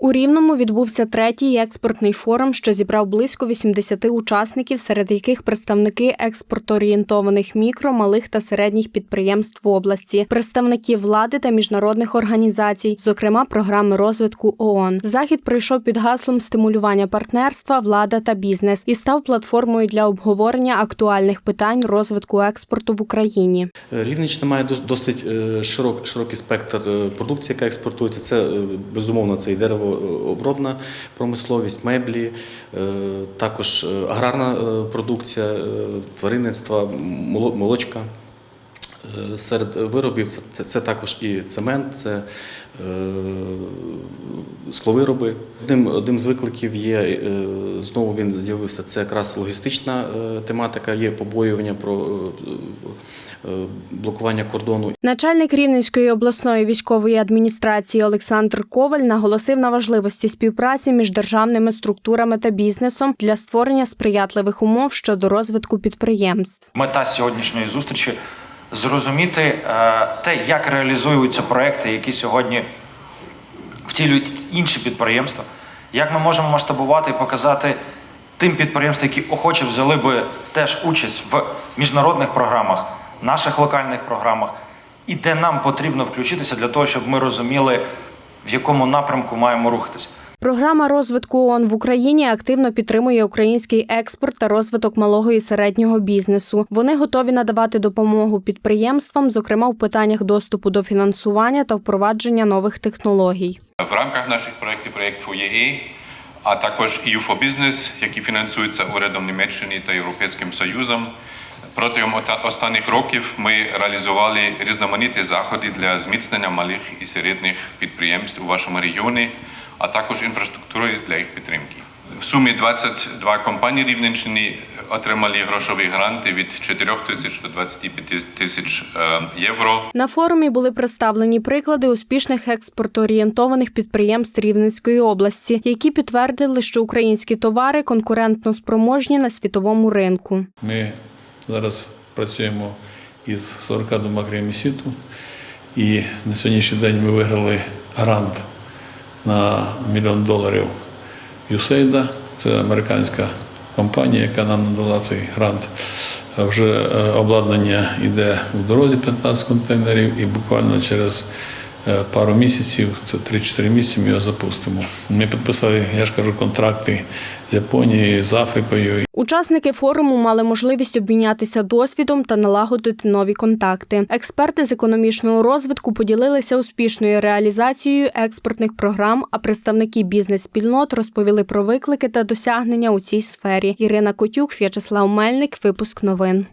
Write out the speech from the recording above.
У Рівному відбувся третій експортний форум, що зібрав близько 80 учасників, серед яких представники експортоорієнтованих мікро, малих та середніх підприємств області, представники влади та міжнародних організацій, зокрема програми розвитку ООН. Захід пройшов під гаслом стимулювання партнерства, влада та бізнес і став платформою для обговорення актуальних питань розвитку експорту в Україні. Рівненщина має дос- досить е, широк, широкий спектр е, продукції, яка експортується. Це е, безумовно це і деревообробна промисловість, меблі, е, також е, аграрна е, продукція, тваринництва, молочка. Е, Серед виробів це, це, це також і цемент, це е, скловироби. Одним, одним з викликів є е, знову він з'явився. Це якраз логістична е, тематика. Є побоювання про е, е, блокування кордону. Начальник Рівненської обласної військової адміністрації Олександр Коваль наголосив на важливості співпраці між державними структурами та бізнесом для створення сприятливих умов щодо розвитку підприємств. Мета сьогоднішньої зустрічі зрозуміти е, те, як реалізуються проекти, які сьогодні втілюють інші підприємства, як ми можемо масштабувати і показати тим підприємствам, які охоче взяли би теж участь в міжнародних програмах, наших локальних програмах, і де нам потрібно включитися для того, щоб ми розуміли, в якому напрямку маємо рухатись. Програма розвитку ООН в Україні активно підтримує український експорт та розвиток малого і середнього бізнесу. Вони готові надавати допомогу підприємствам, зокрема в питаннях доступу до фінансування та впровадження нових технологій. В рамках наших проєктів проєкт ФОЄ, а також EU for Business, які фінансуються урядом Німеччини та Європейським Союзом. Протягом останніх років ми реалізували різноманітні заходи для зміцнення малих і середніх підприємств у вашому регіоні, а також інфраструктури для їх підтримки. В сумі 22 компанії Рівненщини отримали грошові гранти від 4 тисяч до 25 тисяч е, євро. На форумі були представлені приклади успішних експортоорієнтованих підприємств Рівненської області, які підтвердили, що українські товари конкурентно спроможні на світовому ринку. Ми зараз працюємо із 42 країнами світу, і на сьогоднішній день ми виграли грант на мільйон доларів USAID. Це американська компанія, яка нам надала цей грант. Вже е, обладнання йде в дорозі 15 контейнерів, і буквально через пару місяців, це 3-4 місяці, ми його запустимо. Ми підписали, я ж кажу, контракти з Японією, з Африкою. Учасники форуму мали можливість обмінятися досвідом та налагодити нові контакти. Експерти з економічного розвитку поділилися успішною реалізацією експортних програм, а представники бізнес-спільнот розповіли про виклики та досягнення у цій сфері. Ірина Котюк, В'ячеслав Мельник, випуск новин.